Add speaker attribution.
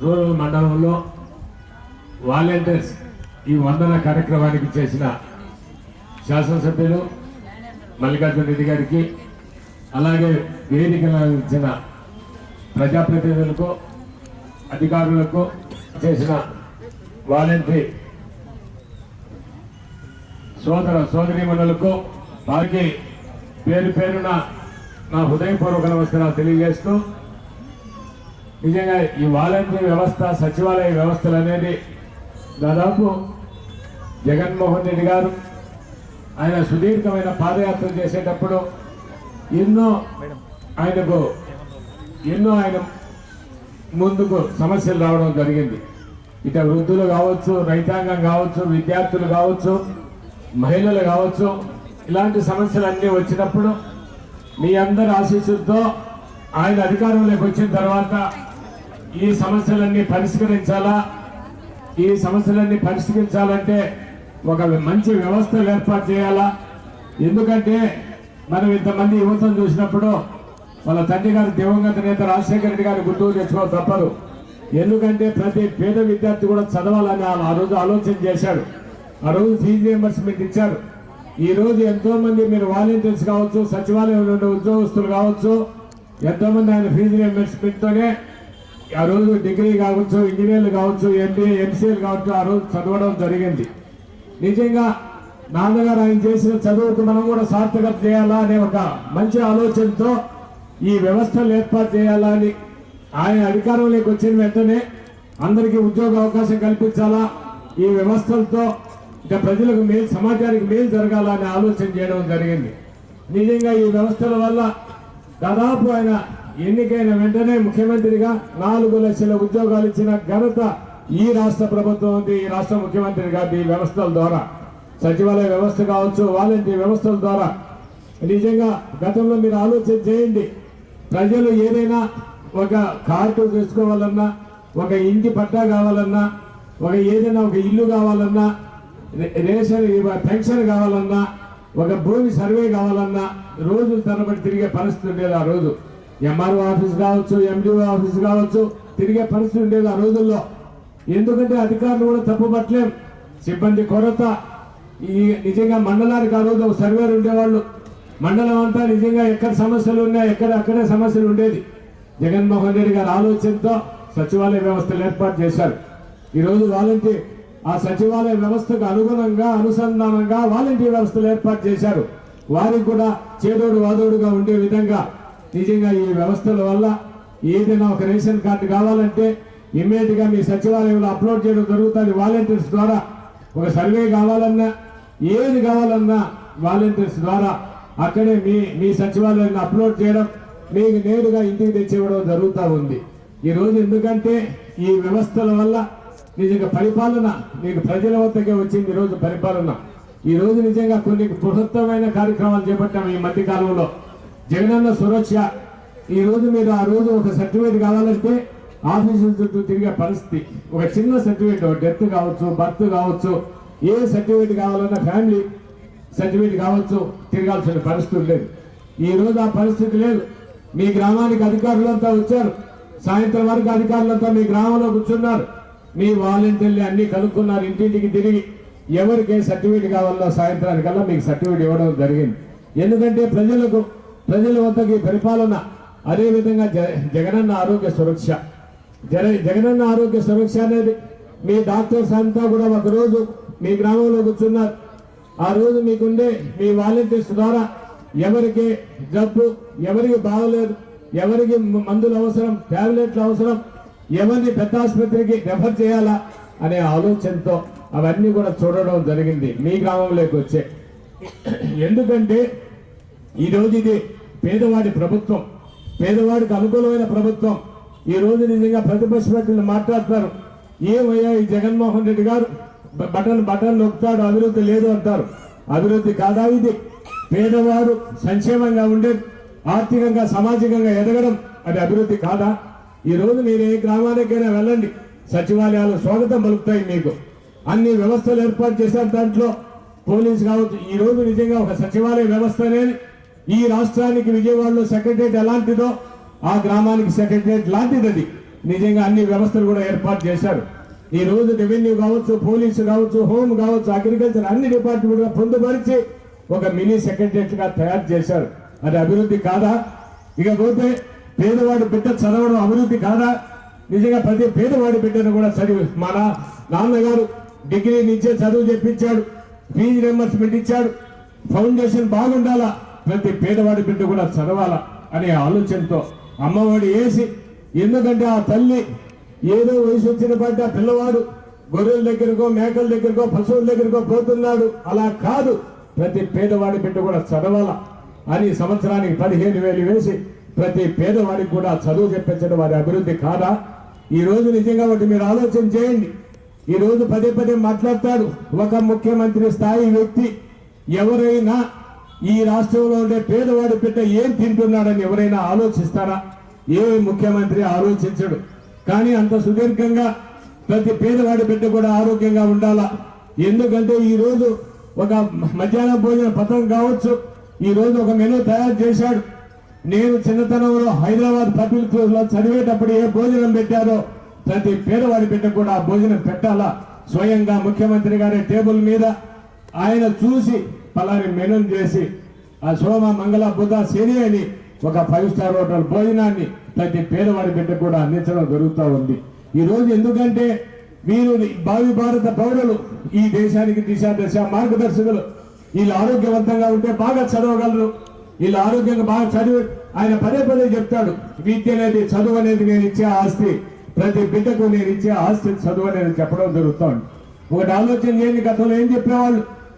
Speaker 1: Rural మండలంలో volunteers ఈ వందన కార్యక్రమానికి చేసిన శాసనసభ్యులు మల్లికార్జున రెడ్డి గారికి అలాగే వేదికలు ఇచ్చిన ప్రజాప్రతినిధులకు అధికారులకు చేసిన వాలంటరీ సోదర సోదరీమణులకు వారికి పేరు పేరున నా హృదయపూర్వక నమస్కారాలు తెలియజేస్తూ నిజంగా ఈ వాలంటీర్ వ్యవస్థ సచివాలయ వ్యవస్థలు అనేది దాదాపు జగన్మోహన్ రెడ్డి గారు ఆయన సుదీర్ఘమైన పాదయాత్ర చేసేటప్పుడు ఎన్నో ఆయనకు ఎన్నో ఆయన ముందుకు సమస్యలు రావడం జరిగింది. ఇట వృద్ధులు కావచ్చు రైతాంగం కావచ్చు విద్యార్థులు కావచ్చు మహిళలు కావచ్చు ఇలాంటి సమస్యలు అన్నీ వచ్చినప్పుడు మీ అందరి ఆశీస్సులతో ఆయన అధికారంలోకి వచ్చిన తర్వాత ఈ సమస్యలన్నీ పరిష్కరించాలా? ఈ సమస్యలన్నీ పరిష్కరించాలంటే ఒక మంచి వ్యవస్థలు ఏర్పాటు చేయాలా? ఎందుకంటే మనం ఇంతమంది యువతను చూసినప్పుడు వాళ్ళ తండ్రి గారు దివంగత నేత రాజశేఖర రెడ్డి గారి గుర్తుకు తెచ్చుకోవడం తప్పదు. ఎందుకంటే ప్రతి పేద విద్యార్థి కూడా చదవాలని ఆ- ఆ రోజు ఆలోచన చేశాడు. ఆ రోజు ఫీజు రియంబర్స్మెంట్ ఇచ్చారు. ఈ రోజు ఎంతో మంది మీరు వాలంటీర్స్ కావచ్చు సచివాలయంలో ఉండే ఉద్యోగస్తులు కావచ్చు ఎంతో మంది ఆయన ఫీజు రియంబర్స్మెంట్తోనే ఆ రోజు డిగ్రీ కావచ్చు ఇంజనీర్లు కావచ్చు ఎంబీఏ ఎంసీఏలు కావచ్చు ఆ రోజు చదవడం జరిగింది. నిజంగా నాన్నగారు ఆయన చేసిన చదువుకు మనం కూడా సార్థకత చేయాలా అనే ఒక మంచి ఆలోచనతో ఈ వ్యవస్థలు ఏర్పాటు చేయాలా అని ఆయన అధికారంలోకి వచ్చిన వెంటనే అందరికీ ఉద్యోగ అవకాశం కల్పించాలా ఈ వ్యవస్థలతో ఇంకా ప్రజలకు మేలు సమాజానికి మేలు జరగాల అనే ఆలోచన చేయడం జరిగింది. నిజంగా ఈ వ్యవస్థల వల్ల దాదాపు ఆయన ఎన్నికైన వెంటనే ముఖ్యమంత్రిగా నాలుగు లక్షల ఉద్యోగాలు ఇచ్చిన ఘనత ఈ రాష్ట్ర ప్రభుత్వం ఉంది ఈ రాష్ట్ర ముఖ్యమంత్రి గారి ఈ వ్యవస్థల ద్వారా. సచివాలయ వ్యవస్థ కావచ్చు వాలంటీర్ వ్యవస్థల ద్వారా. నిజంగా గతంలో మీరు ఆలోచన చేయండి. ప్రజలు ఏదైనా ఒక కార్డు తెచ్చుకోవాలన్నా ఒక ఇంటి పట్టా కావాలన్నా ఒక ఏదైనా ఒక ఇల్లు కావాలన్నా రేషన్ పెన్షన్ కావాలన్నా ఒక భూమి సర్వే కావాలన్నా రోజులు తరబడి తిరిగే పరిస్థితి ఉండేది ఆ రోజు. ఎంఆర్ఓ ఆఫీస్ కావచ్చు ఎండిఓ ఆఫీస్ కావచ్చు తిరిగే పరిస్థితి ఉండేది ఆ రోజుల్లో. ఎందుకంటే అధికారులు కూడా తప్పుపట్టలేం. సిబ్బంది కొరత. ఈ నిజంగా మండలానికి ఆ రోజు ఒక సర్వేర్ ఉండేవాళ్ళు. మండలం అంతా నిజంగా ఎక్కడ సమస్యలు ఉన్నాయి ఎక్కడ అక్కడే సమస్యలు ఉండేది. జగన్మోహన్ రెడ్డి గారి ఆలోచనతో సచివాలయ వ్యవస్థలు ఏర్పాటు చేశారు. ఈరోజు వాలంటీర్ ఆ సచివాలయ వ్యవస్థకు అనుగుణంగా అనుసంధానంగా వాలంటీర్ వ్యవస్థలు ఏర్పాటు చేశారు. వారికి కూడా చేదోడు వాదోడుగా ఉండే విధంగా నిజంగా ఈ వ్యవస్థల వల్ల ఏదైనా ఒక రేషన్ కార్డు కావాలంటే ఇమ్మీడియట్గా మీ సచివాలయంలో అప్లోడ్ చేయడం జరుగుతుంది. వాలంటీర్స్ ద్వారా ఒక సర్వే కావాలన్నా ఏది కావాలన్నా వాలంటీర్స్ ద్వారా అక్కడే మీ మీ సచివాలయాన్ని అప్లోడ్ చేయడం మీకు నేరుగా ఇంటికి తెచ్చివ్వడం జరుగుతూ ఉంది. ఈ రోజు ఎందుకంటే ఈ వ్యవస్థల వల్ల నిజంగా పరిపాలన మీకు ప్రజల వద్దకే వచ్చింది ఈ రోజు పరిపాలన. ఈరోజు నిజంగా కొన్ని బృహత్తమైన కార్యక్రమాలు చేపట్టాము ఈ మధ్యకాలంలో జగనన్న సురక్ష ఈ రోజు మీరు ఆ రోజు ఒక సర్టిఫికేట్ కావాలంటే ఆఫీసుల చుట్టూ తిరిగే పరిస్థితి. ఒక చిన్న సర్టిఫికేట్ డెత్ కావచ్చు బర్త్ కావచ్చు ఏ సర్టిఫికేట్ కావాలన్నా ఫ్యామిలీ సర్టిఫికేట్ కావచ్చు తిరగాల్సిన పరిస్థితి లేదు. ఈ రోజు ఆ పరిస్థితి లేదు. మీ గ్రామానికి అధికారులంతా వచ్చారు. సాయంత్రం వరకు అధికారులంతా మీ గ్రామంలో కూర్చున్నారు. మీ వాలంటీర్లు అన్ని కనుక్కున్నారు ఇంటింటికి తిరిగి. ఎవరికి సర్టిఫికేట్ కావాలో సాయంత్రానికల్లా మీకు సర్టిఫికేట్ ఇవ్వడం జరిగింది. ఎందుకంటే ప్రజలకు ప్రజల వద్దకి పరిపాలన అదేవిధంగా జ జగనన్న ఆరోగ్య సురక్ష. జగ జగనన్న ఆరోగ్య సురక్ష అనేది మీ డాక్టర్స్ అంతా కూడా ఒక రోజు మీ గ్రామంలో కూర్చున్నారు. ఆ రోజు మీకుండే మీ వాలంటీర్స్ ద్వారా ఎవరికి జబ్బు ఎవరికి బాగలేదు ఎవరికి మందులు అవసరం టాబ్లెట్లు అవసరం ఎవరిని పెద్ద ఆసుపత్రికి రెఫర్ చేయాలా అనే ఆలోచనతో అవన్నీ కూడా చూడడం జరిగింది. మీ గ్రామంలోకి వచ్చే. ఎందుకంటే ఈ ఇది పేదవాడి ప్రభుత్వం పేదవాడికి అనుకూలమైన ప్రభుత్వం. ఈ రోజు నిజంగా ప్రతిపక్ష పార్టీలు మాట్లాడతారు. ఏమయ్యా ఈ జగన్మోహన్ రెడ్డి గారు? బటన్ బటన్ నొక్కుతాడు అభివృద్ధి లేదు అంటారు. అభివృద్ధి కాదా ఇది? పేదవాడు సంక్షేమంగా ఉండేది ఆర్థికంగా సామాజికంగా ఎదగడం అది అభివృద్ధి కాదా? ఈ రోజు మీరు ఏ గ్రామానికైనా వెళ్ళండి. సచివాలయాలు స్వాగతం పలుకుతాయి మీకు. అన్ని వ్యవస్థలు ఏర్పాటు చేశారు దాంట్లో. పోలీస్ కావచ్చు. ఈ రోజు నిజంగా ఒక సచివాలయ వ్యవస్థ అనేది ఈ రాష్ట్రానికి విజయవాడలో సెక్రటరియట్ ఎలాంటిదో ఆ గ్రామానికి సెక్రటరియట్ లాంటిది అది నిజంగా అన్ని వ్యవస్థలు కూడా ఏర్పాటు చేశారు. ఈ రోజు రెవెన్యూ కావచ్చు పోలీసు కావచ్చు హోమ్ కావచ్చు అగ్రికల్చర్ అన్ని డిపార్ట్మెంట్గా పొందుపరిచి ఒక మినీ సెక్రటరియట్గా తయారు చేశారు. అది అభివృద్ధి కాదా? ఇకపోతే పేదవాడి బిడ్డ చదవడం అభివృద్ధి కాదా? నిజంగా ప్రతి పేదవాడి బిడ్డను కూడా చదివి మన నాన్నగారు డిగ్రీ నుంచే చదువు చెప్పించాడు ఫీజు రింబర్స్మెంట్ ఇచ్చాడు ఫౌండేషన్ బాగుండాలా? ప్రతి పేదవాడి బిడ్డ కూడా చదవాల అనే ఆలోచనతో అమ్మఒడి వేసి ఎందుకంటే ఆ తల్లి ఏదో వయసు వచ్చిన పడ్డ పిల్లవాడు గొర్రెల దగ్గరకో మేకల దగ్గరకో పశువుల దగ్గరకో పోతున్నాడు. అలా కాదు. ప్రతి పేదవాడి బిడ్డ కూడా చదవాల అని సంవత్సరానికి పదిహేను వేలు వేసి ప్రతి పేదవాడికి కూడా చదువు చెప్పించడం వారి అభివృద్ధి కాదా? ఈ రోజు నిజంగా ఒకటి మీరు ఆలోచన చేయండి. ఈ రోజు పదే పదే మాట్లాడతాడు ఒక ముఖ్యమంత్రి స్థాయి వ్యక్తి. ఎవరైనా ఈ రాష్ట్రంలో ఉండే పేదవాడి బిడ్డ ఏం తింటున్నాడని ఎవరైనా ఆలోచిస్తారా? ఏ ముఖ్యమంత్రి ఆలోచించడు. కానీ అంత సుదీర్ఘంగా ప్రతి పేదవాడి బిడ్డ కూడా ఆరోగ్యంగా ఉండాలా? ఎందుకంటే ఈరోజు ఒక మధ్యాహ్న భోజన పథకం కావచ్చు ఈరోజు ఒక మెనూ తయారు చేశాడు. నేను చిన్నతనంలో హైదరాబాద్ పబ్లిక్ స్కూల్లో చదివేటప్పుడు ఏ భోజనం పెట్టారో ప్రతి పేదవాడి బిడ్డ కూడా ఆ భోజనం పెట్టాలా? స్వయంగా ముఖ్యమంత్రి గారి టేబుల్ మీద ఆయన చూసి పలాని మెనూ చేసి ఆ సోమ మంగళ బుధ శని అని ఒక ఫైవ్ స్టార్ హోటల్ భోజనాన్ని ప్రతి పేదవాడి బిడ్డ కూడా అందించడం జరుగుతూ ఉంది. ఈ రోజు ఎందుకంటే మీరు భావి భారత పౌరులు ఈ దేశానికి దిశాదశ మార్గదర్శకులు. వీళ్ళు ఆరోగ్యవంతంగా ఉంటే బాగా చదవగలరు. వీళ్ళు ఆరోగ్యంగా బాగా చదివి ఆయన పదే పదే చెప్తాడు విద్య అనేది చదువు అనేది నేను ఇచ్చే ఆస్తి. ప్రతి బిడ్డకు నేను ఇచ్చే ఆస్తి చదువు అనేది చెప్పడం జరుగుతుంది ఒకటి ఆలోచన చేయండి గతంలో ఏం చెప్పేవాళ్ళు?